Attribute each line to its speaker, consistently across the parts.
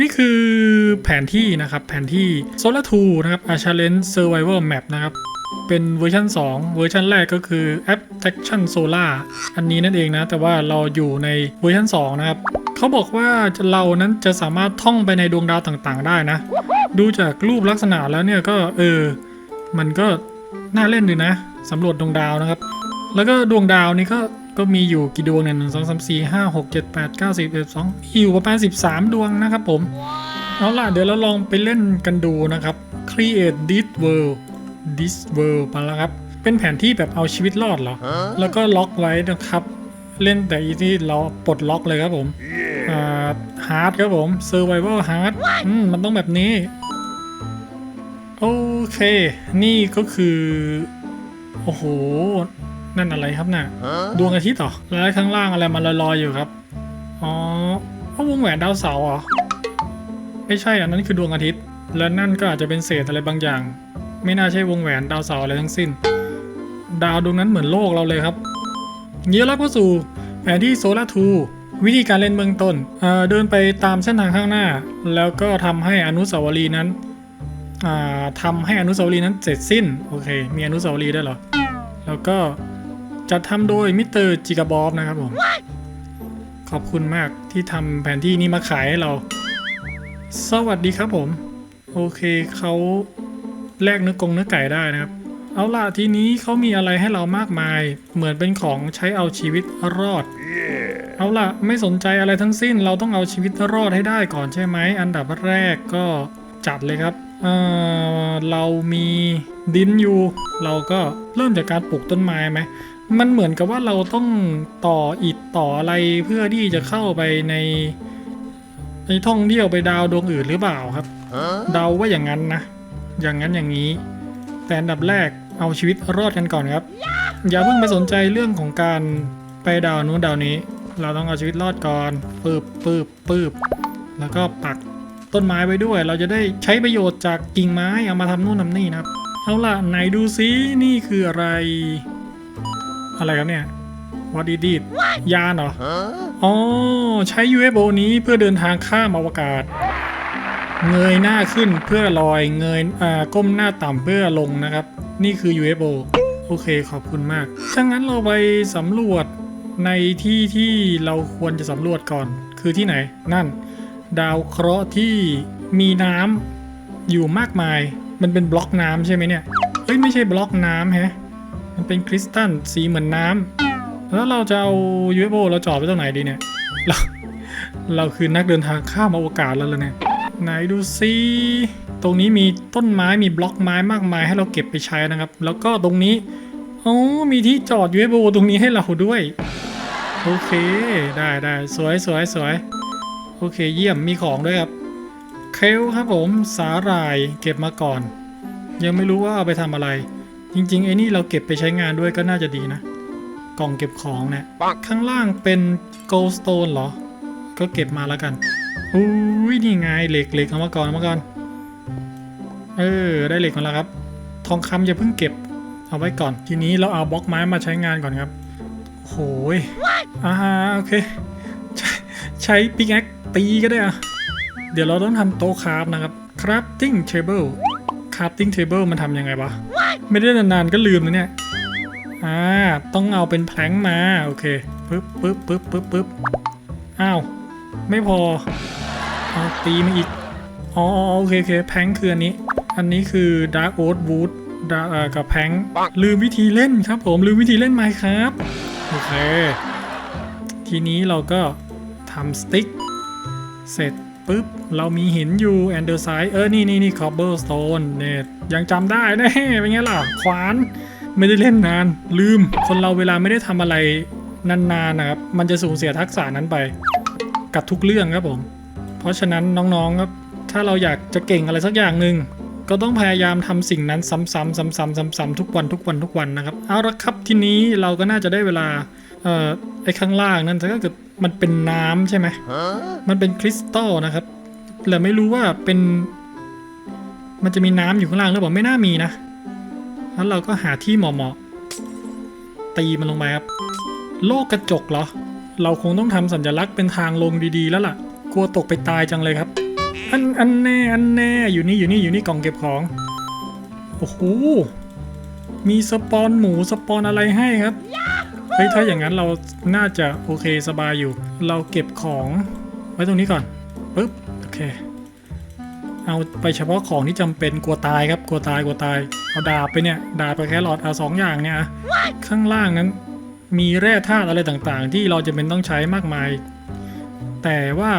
Speaker 1: นี่คือแผนที่นะครับ แผนที่ Solar 2 นะครับ a c h a l e n Survival Map นะครับ เป็นเวอร์ชัน2 เวอร์ชันแรกก็คือ Abstraction Solar อันนี้นั่นเองนะ แต่ว่าเราอยู่ในเวอร์ชัน2 นะครับ เขาบอกว่าเรานั้นจะสามารถท่องไปในดวงดาวต่างๆ ได้นะ ดูจากรูปลักษณะแล้วเนี่ยก็เออ มันก็น่าเล่นดีนะสำรวจดวงดาวนะครับ แล้วก็ดวงดาวนี่ก็ ก็มีอยู่กี่ดวงเนี่ยหนึ่งสองสามสี่ห้าหกเจ็ดแปดเก้าสิบเอ็ดสองมีอยู่ประมาณสิบสามดวงนะครับผม เอาล่ะ เดี๋ยวเราลองไปเล่นกันดูนะครับ create this world this world มาแล้วครับ เป็นแผนที่แบบเอาชีวิตรอดเหรอ แล้วก็ล็อกไว้นะครับ เล่นแต่อีที่เราปลดล็อกเลยครับผมอ่าฮาร์ดครับผม survival hard อืมมันต้องแบบนี้ โอเค นี่ก็คือ โอ้โห นั่นอะไรครับน่ะดวงอาทิตย์เหรอแล้วข้างล่างอะไรมันลอยๆอยู่ครับอ๋อเพราะวงแหวนดาวเสาร์เหรอไม่ใช่อันนั้นคือดวงอาทิตย์ และนั่นก็อาจจะเป็นเศษอะไรบางอย่าง ไม่น่าใช่วงแหวนดาวเสาร์อะไรทั้งสิ้น ดาวดวงนั้นเหมือนโลกเราเลยครับยินดีรับเข้าสู่แผนที่โซลาร์ทูวิธีการเล่นเบื้องต้นเอ่อเดินไปตามเส้นทางข้างหน้า แล้วก็ทำให้อนุสาวรีย์นั้นอ่าทำให้อนุสาวรีย์นั้นเสร็จสิ้นโอเค มีอนุสาวรีย์ได้วยเหรอแล้วก็ จัดทำโดยมิสเตอร์จิกาบอบนะครับผม ขอบคุณมากที่ทำแผนที่นี้มาขายให้เรา สวัสดีครับผม โอเคเขาแลกเนื้อกงเนื้อไก่ได้นะครับ เอาล่ะทีนี้เขามีอะไรให้เรามากมาย เหมือนเป็นของใช้เอาชีวิตรอด เอาล่ะไม่สนใจอะไรทั้งสิ้น เราต้องเอาชีวิตรอดให้ได้ก่อนใช่ไหม อันดับแรกก็จัดเลยครับเอ่อเรามีดินอยู่ เราก็เริ่มจากการปลูกต้นไม้ไหม มันเหมือนกับว่าเราต้องต่ออิฐต่ออะไรเพื่อที่จะเข้าไปในในท่องเที่ยวไปดาวดวงอื่นหรือเปล่าครับ เดาว่าอย่างนั้นนะ อย่างนั้นอย่างนี้ แต่อันดับแรกเอาชีวิตรอดกันก่อนครับ อย่าเพิ่งไปสนใจเรื่องของการไปดาวนู้นดาวนี้ เราต้องเอาชีวิตรอดก่อนปืบปืบปืบแล้วก็ปักต้นไม้ไว้ด้วย เราจะได้ใช้ประโยชน์จากกิ่งไม้เอามาทำนู่นทำนี่นะครับ เอาล่ะไหนดูซินี่คืออะไร อะไรครับเนี่ย What is it ยานเหรอ อ๋อ ใช้ UFO นี้เพื่อเดินทางข้ามอวกาศ เงยหน้าขึ้นเพื่อลอย เงยอ่าก้มหน้าต่ำเพื่อลงนะครับ นี่คือ UFO โอเคขอบคุณมาก ถ้างั้นเราไปสำรวจในที่ที่เราควรจะสำรวจก่อน คือที่ไหน นั่น ดาวเคราะห์ที่มีน้ำอยู่มากมาย มันเป็นบล็อกน้ำใช่ไหมเนี่ย เฮ้ยไม่ใช่บล็อกน้ำแฮะ มันเป็นคริสตัลสีเหมือนน้ำแล้วเราจะเอา UFO เราจอดไว้ตรงไหนดีเนี่ย เราเราคือนักเดินทางข้ามอวกาศแล้วเลยเนี่ยไหนดูซิตรงนี้มีต้นไม้มีบล็อกไม้มากมายให้เราเก็บไปใช้นะครับ แล้วก็ตรงนี้อ๋อมีที่จอด UFO ตรงนี้ให้เราด้วย โอเคได้ได้สวยสวยสวยโอเคเยี่ยมมีของด้วยครับเคลครับผมสาหร่ายเก็บมาก่อน ยังไม่รู้ว่าเอาไปทำอะไร จริง ๆ ไอ้นี่เราเก็บไปใช้งานด้วยก็น่าจะดีนะ กล่องเก็บของเนี่ย ข้างล่างเป็น goldstone เหรอ ก็เก็บมาแล้วกันอุ้ยนี่ไงเหล็กเหล็กเอามาก่อนเอามาก่อน เออ ได้เหล็กมาแล้วครับ ทองคำอย่าเพิ่งเก็บเอาไว้ก่อน ทีนี้เราเอาบล็อกไม้มาใช้งานก่อนครับโหยอ่าโอเค ใช้ใช้ปิกแอคตีก็ได้อะเดี๋ยวเราต้องทำโต๊ะคราฟนะครับ crafting table crafting table มันทำยังไงวะ ไม่ได้นานๆก็ลืมนะเนี่ย อ่า ต้องเอาเป็นแพลงมา โอเคปึ๊บปึ๊บปึ๊บปึ๊บปึ๊บอ้าว ไม่พอ เอาตีมาอีก อ๋อโอเคโอเคแพลงคืออันนี้ อันนี้คือ Dark Oat Wood ดาเอ่อกับแพลงลืมวิธีเล่นครับผม ลืมวิธีเล่นไหมครับโอเค ทีนี้เราก็ทำสติ๊ก เสร็จ ปุ๊บ เรามีหินอยู่แอนเดอร์ไซเออ นี่นี่นี่คอบเบอร์สโตนเนี่ยยังจำได้แน่เป็นไงล่ะ ขวาน ไม่ได้เล่นนาน ลืม คนเราเวลาไม่ได้ทำอะไรนานๆนะครับ มันจะสูญเสียทักษะนั้นไป กับทุกเรื่องครับผม เพราะฉะนั้นน้องๆครับ ถ้าเราอยากจะเก่งอะไรสักอย่างหนึ่งก็ต้องพยายามทำสิ่งนั้นซ้ำๆซ้ำๆซ้ำๆทุกวันทุกวันทุกวันนะครับ เอาละครับทีนี้เราก็น่าจะได้เวลา เอ่อไอ้ข้างล่างนั้นถ้าเกิดมันเป็นน้ำใช่ไหมมันเป็นคริสตัลนะครับแต่ไม่รู้ว่าเป็น มันจะมีน้ำอยู่ข้างล่างหรือเปล่าไม่น่ามีนะแล้วเราก็หาที่เหมาะๆตีมันลงไปครับ โลกกระจกเหรอ เราคงต้องทำสัญลักษณ์เป็นทางลงดีๆ แล้วล่ะ กลัวตกไปตายจังเลยครับ อันอันแน่อันแน่อยู่นี่อยู่นี่อยู่นี่กล่องเก็บของโอ้โหมีสปอนหมูสปอนอะไรให้ครับ เฮ้ยถ้าอย่างนั้นเราน่าจะโอเคสบายอยู่ เราเก็บของไว้ตรงนี้ก่อนปึ๊บโอเค เอาไปเฉพาะของที่จำเป็นกลัวตายครับกลัวตายกลัวตายเอาดาบไปเนี่ยดาบไปแค่หลอดเอาสองอย่างเนี่ยอะข้างล่างนั้น มีแร่ธาตุอะไรต่างๆ ที่เราจะเป็นต้องใช้มากมาย แต่ว่า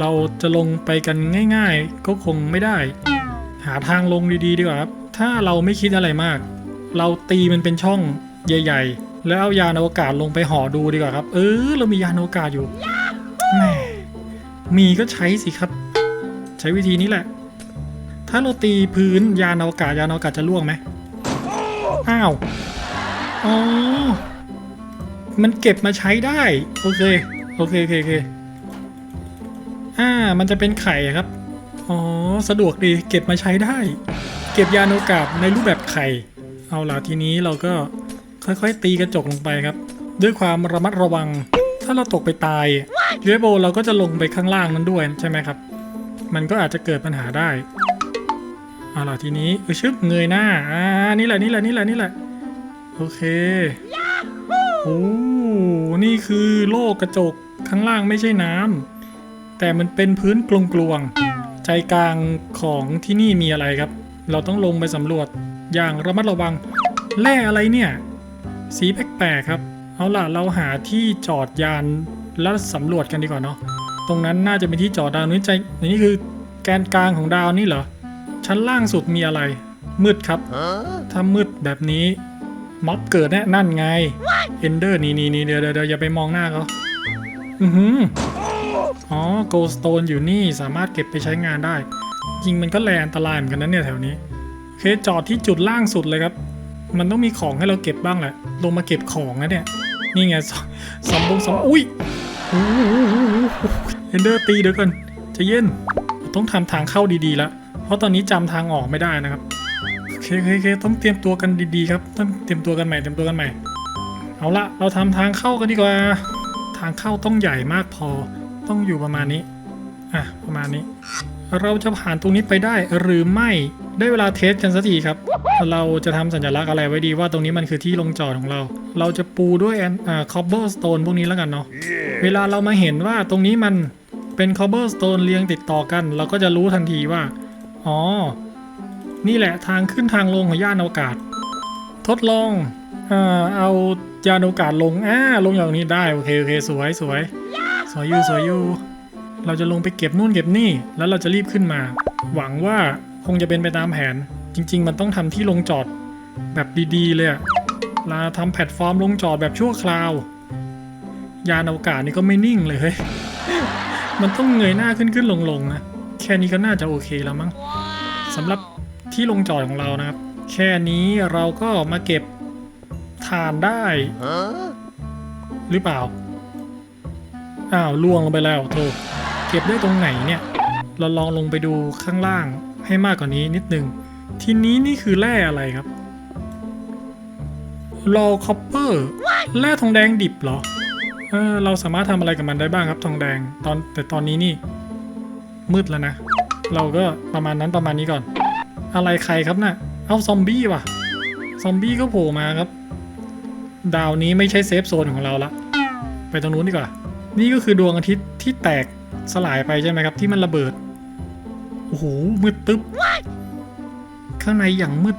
Speaker 1: เราจะลงไปกันง่าย ๆ ก็คงไม่ได้ หาทางลงดีๆดีกว่าครับถ้าเราไม่คิดอะไรมาก เราตีมันเป็นช่องใหญ่ ๆ แล้วเอายานอวกาศลงไปห่อดูดีกว่าครับ เออ เรามียานอวกาศอยู่แหมมีก็ใช้สิครับ ใช้วิธีนี้แหละ ถ้าเราตีพื้นยานอวกาศยานอวกาศจะล่วงไหมอ้าวอ๋อมันเก็บมาใช้ได้โอเคโอเคโอเคโอเคอ่ามันจะเป็นไข่ครับอ๋อสะดวกดีเก็บมาใช้ได้ เก็บยานอวกาศในรูปแบบไข่ เอาล่ะทีนี้เราก็ ค่อยๆ ตีกระจกลงไปครับ ด้วยความระมัดระวัง ถ้าเราตกไปตายเรโบเราก็จะลงไปข้างล่างนั้นด้วยใช่ไหมครับ มันก็อาจจะเกิดปัญหาได้เอาล่ะทีนี้เออชึบเงยหน้าอ่านี่แหละนี่แหละนี่แหละนี่แหละโอเคโอ้นี่คือโลกกระจกข้างล่างไม่ใช่น้ำแต่มันเป็นพื้นกลวงๆใจกลางของที่นี่มีอะไรครับ เราต้องลงไปสำรวจอย่างระมัดระวังแร่อะไรเนี่ย สีแปลกๆครับ เอาล่ะเราหาที่จอดยานแล้วสำรวจกันดีกว่าเนาะตรงนั้นน่าจะเป็นที่จอดดาวนี้ใจนี่คือแกนกลางของดาวนี่เหรอชั้นล่างสุดมีอะไร มืดครับถ้ามืดแบบนี้ม็อบเกิดแน่นั่นไงเอนเดอร์นี่นี่นี่เดี๋ยวเดี๋ยวเดี๋ยวอย่าไปมองหน้าเขาอือหืออ๋อโกลสโตนอยู่นี่สามารถเก็บไปใช้งานได้ จริงมันก็แลอันตรายเหมือนกันนะเนี่ยแถวนี้โอเคจอดที่จุดล่างสุดเลยครับ มันต้องมีของให้เราเก็บบ้างแหละ ลงมาเก็บของนะเนี่ย นี่ไงสสมบงสมอุ้ยโอ้โหเอนเดอร์ตีเดี๋ยวก่อนจะเย็น ต้องทำทางเข้าดีๆล้วเพราะตอนนี้จำทางออกไม่ได้นะครับโอเคโอเคโอเคต้องเตรียมตัวกันดีๆครับ ต้องเตรียมตัวกันใหม่เตรียมตัวกันใหม่ เอาละเราทำทางเข้ากันดีกว่า ทางเข้าต้องใหญ่มากพอ ต้องอยู่ประมาณนี้ อะประมาณนี้ เราจะผ่านตรงนี้ไปได้หรือไม่ได้เวลาเทสกันสักทีครับ เราจะทำสัญลักษณ์อะไรไว้ดีว่าตรงนี้มันคือที่ลงจอดของเรา เราจะปูด้วยแอนอ่าคอบเบอร์สโตนพวกนี้แล้วกันเนาะเวลาเรามาเห็นว่าตรงนี้มันเป็นคอบเบอร์สโตนเรียงติดต่อกัน เราก็จะรู้ทันทีว่า อ๋อ นี่แหละทางขึ้นทางลงของย่านอวกาศ ทดลองเอ่อเอายานอวกาศลงอ่าลงอย่างนี้ได้โอเคโอเคสวยสวยสวยอยู่สวยอยู่ เราจะลงไปเก็บนู่นเก็บนี่ แล้วเราจะรีบขึ้นมา หวังว่าคงจะเป็นไปตามแผน จริง ๆ มันต้องทำที่ลงจอดแบบดีๆ เลยอะลาทำแพลตฟอร์มลงจอดแบบชั่วคราว ยานอวกาศนี่ก็ไม่นิ่งเลยเฮ้ย มันต้องเงยหน้าขึ้นขึ้นลงลงๆนะ แค่นี้ก็น่าจะโอเคแล้วมั้งสำหรับที่ลงจอดของเรานะครับ แค่นี้เราก็มาเก็บฐานได้ หรือเปล่า อ้าวล่วงลงไปแล้วโธ่ เก็บได้ตรงไหนเนี่ย เราลองลงไปดูข้างล่างให้มากกว่านี้นิดนึง ทีนี้นี่คือแร่อะไรครับรอคอปเปอร์แร่ทองแดงดิบเหรอเออเราสามารถทำอะไรกับมันได้บ้างครับทองแดงตอนแต่ตอนนี้นี่ มืดแล้วนะ เราก็ประมาณนั้นประมาณนี้ก่อน อะไรใครครับน่ะเอาซอมบี้ว่ะ ซอมบี้ก็โผล่มาครับ ดาวนี้ไม่ใช่เซฟโซนของเราละ ไปตรงนู้นดีกว่า นี่ก็คือดวงอาทิตย์ที่แตก สลายไปใช่ไหมครับที่มันระเบิด โอ้โห มืดตึ๊บ ข้างในอย่างมืด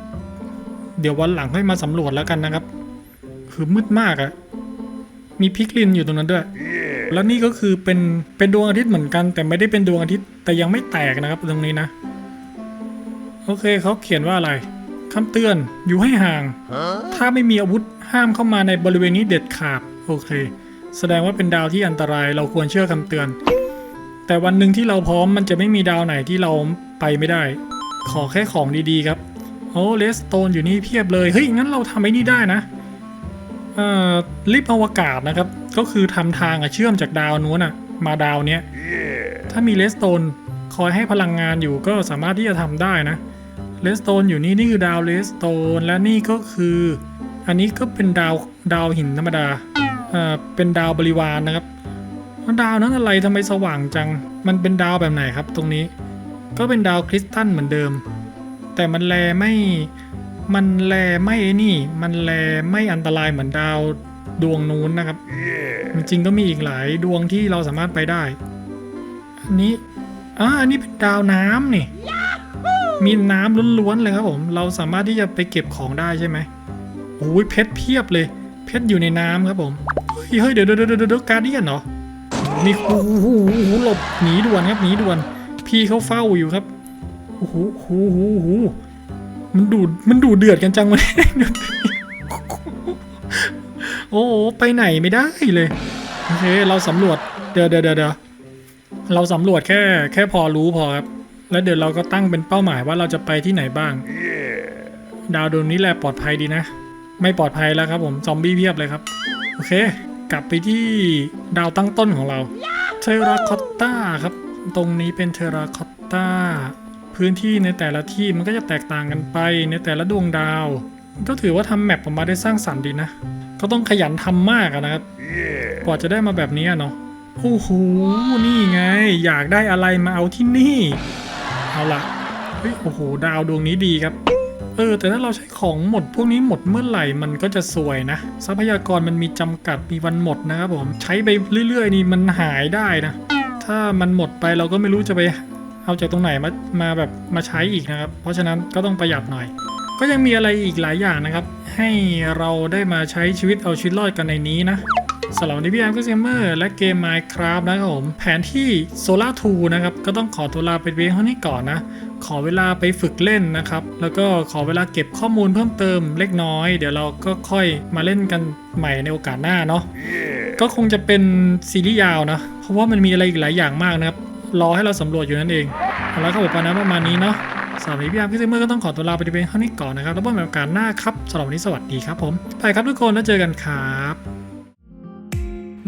Speaker 1: เดี๋ยววันหลังค่อยมาสำรวจแล้วกันนะครับ คือมืดมากอะมีพิกลินอยู่ตรงนั้นด้วย แล้วนี่ก็คือเป็นเป็นดวงอาทิตย์เหมือนกัน แต่ไม่ได้เป็นดวงอาทิตย์แต่ยังไม่แตกนะครับตรงนี้นะ โอเคเขาเขียนว่าอะไรคำเตือนอยู่ให้ห่าง ถ้าไม่มีอาวุธห้ามเข้ามาในบริเวณนี้เด็ดขาด โอเค แสดงว่าเป็นดาวที่อันตรายเราควรเชื่อคำเตือน แต่วันหนึ่งที่เราพร้อมมันจะไม่มีดาวไหนที่เราไปไม่ได้ ขอแค่ของดีๆครับ โอ้เลสโตนอยู่นี่เพียบเลย เฮ้ย งั้นเราทำไอ้นี่ได้นะเอ่อลิฟต์อวกาศนะครับ ก็คือทำทางอะเชื่อมจากดาวนู้นอะมาดาวเนี้ย ถ้ามีเลสโตนคอยให้พลังงานอยู่ก็สามารถที่จะทำได้นะเลสโตนอยู่นี่นี่คือดาวเลสโตนและนี่ก็คือ อันนี้ก็เป็นดาวดาวหินธรรมดาเอ่อเป็นดาวบริวารนะครับ แล้วดาวนั้นอะไรทำไมสว่างจัง มันเป็นดาวแบบไหนครับ ตรงนี้ ก็เป็นดาวคริสตัลเหมือนเดิม แต่มันแลไม่ มันแลไม่ไอ้นี่ มันแลไม่อันตรายเหมือนดาวดวงนู้นนะครับ จริงๆก็มีอีกหลายดวงที่เราสามารถไปได้ อันนี้อ่าอันนี้เป็นดาวน้ำนี่ มีน้ำล้วนๆเลยครับผม เราสามารถที่จะไปเก็บของได้ใช่ไหมโอ้ยเพชรเพียบเลย เพชรอยู่ในน้ำครับผม เฮ้ยเฮ้ยเดี๋ยวเดี๋ยวเดี๋ยวเดี๋ยวการเดียนเหรอ มีโอ้โหหหลบหนีด่วนครับหนีด่วน พี่เขาเฝ้าอยู่ครับโอ้โหโอ้โหโอ้โหมันดูดมันดูเดือดกันจังเนี่ยโอ้โหไปไหนไม่ได้เลยโอเคเราสำรวจเดี๋ยวเดี๋ยวเดี๋ยวเดี๋ยวเราสำรวจแค่แค่พอรู้พอครับ แล้วเดี๋ยวเราก็ตั้งเป็นเป้าหมายว่าเราจะไปที่ไหนบ้าง ดาวดวงนี้แหละปลอดภัยดีนะ ไม่ปลอดภัยแล้วครับผมซอมบี้เพียบเลยครับ โอเค กลับไปที่ดาวตั้งต้นของเราเทราคอตตาครับ ตรงนี้เป็นเทราคอตตาพื้นที่ในแต่ละที่มันก็จะแตกต่างกันไปในแต่ละดวงดาว ก็ถือว่าทำแมปออกมาได้สร้างสรรค์ดีนะ ก็ต้องขยันทำมากอะนะครับ กว่าจะได้มาแบบนี้อะเนาะโอ้โหนี่ไง อยากได้อะไรมาเอาที่นี่ เอาละเฮ้ยโอ้โหดาวดวงนี้ดีครับ เออ แต่ถ้าเราใช้ของหมดพวกนี้หมดเมื่อไหร่มันก็จะสวยนะ ทรัพยากรมันมีจำกัดมีวันหมดนะครับผมใช้ไปเรื่อย ๆ นี่มันหายได้นะ ถ้ามันหมดไปเราก็ไม่รู้จะไปเอาจากตรงไหนมามาแบบมาใช้อีกนะครับ เพราะฉะนั้นก็ต้องประหยัดหน่อย ก็ยังมีอะไรอีกหลายอย่างนะครับ ให้เราได้มาใช้ชีวิตเอาชีวิตรอดกันในนี้นะ สำหรับวันนี้พี่แอมก็เซมเมอร์และเกม Minecraft นะครับผมแผนที่ Solar 2นะครับก็ต้องขอตัวลาไปเพียงเท่านี้ก่อนนะ ขอเวลาไปฝึกเล่นนะครับ แล้วก็ขอเวลาเก็บข้อมูลเพิ่มเติมเล็กน้อย เดี๋ยวเราก็ค่อยมาเล่นกันใหม่ในโอกาสหน้าเนาะก็คงจะเป็นซีรีส์ยาวนะ เพราะว่ามันมีอะไรอีกหลายอย่างมากนะครับ รอให้เราสำรวจอยู่นั่นเองเอาละครับผมปานะประมาณนี้เนาะสำหรับวันนี้พี่อาร์มพี่เซมเมอร์ก็ต้องขอตัวลาไปเพียงเท่านี้ก่อนนะครับ แล้วพบกันใหม่ในโอกาสหน้าครับสำหรับวันนี้สวัสดีครับผม ไปครับทุกคนแล้วเจอกันครับ